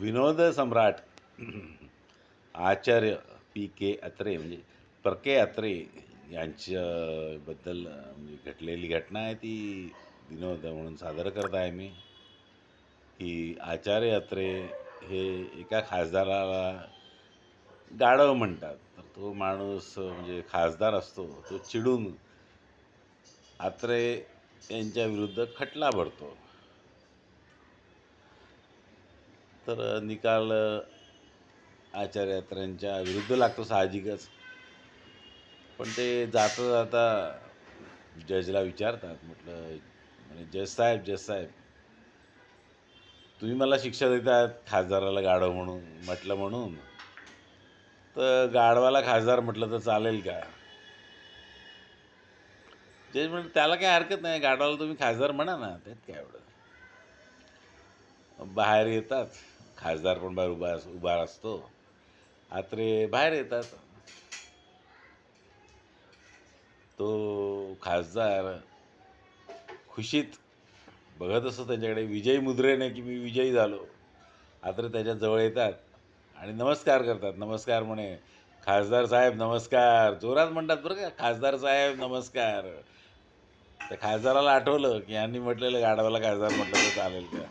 विनोद सम्राट आचार्य P के अत्रे म्हणजे पर के अत्रे यांच्याबद्दल म्हणजे घडलेली घटना आहे ती विनोद म्हणून सादर करत आहे मी. की आचार्य अत्रे हे एका खासदाराला गाढव म्हणतात. तर तो माणूस म्हणजे खासदार असतो तो चिडून अत्रे यांच्या विरुद्ध खटला भरतो. तर निकाल आचार्यात्र्यांच्या विरुद्ध लागतो साहजिकच. पण ते जाता जाता जजला विचारतात म्हटलं म्हणजे जज साहेब जज साहेब तुम्ही मला शिक्षा देतात खासदाराला गाढव म्हणून म्हटलं म्हणून? तर गाढवाला खासदार म्हटलं तर चालेल का? जज म्हणजे त्याला काय हरकत नाही गाढवाला तुम्ही खासदार म्हणा ना त्यात काय एवढं. बाहेर येतात. खासदार पण बाहेर उभा उभा असतो. आत्रे बाहेर येतात. तो खासदार खुशीत बघत असतो त्यांच्याकडे विजयी मुद्रेने की मी विजयी झालो. आत्रे त्याच्याजवळ येतात आणि नमस्कार करतात. नमस्कार म्हणे खासदार साहेब नमस्कार. जोरात म्हणतात बरं का खासदार साहेब नमस्कार. त्या खासदाराला आठवलं की यांनी म्हटलेलं गाढवाला खासदार म्हटलं तर चालेल का?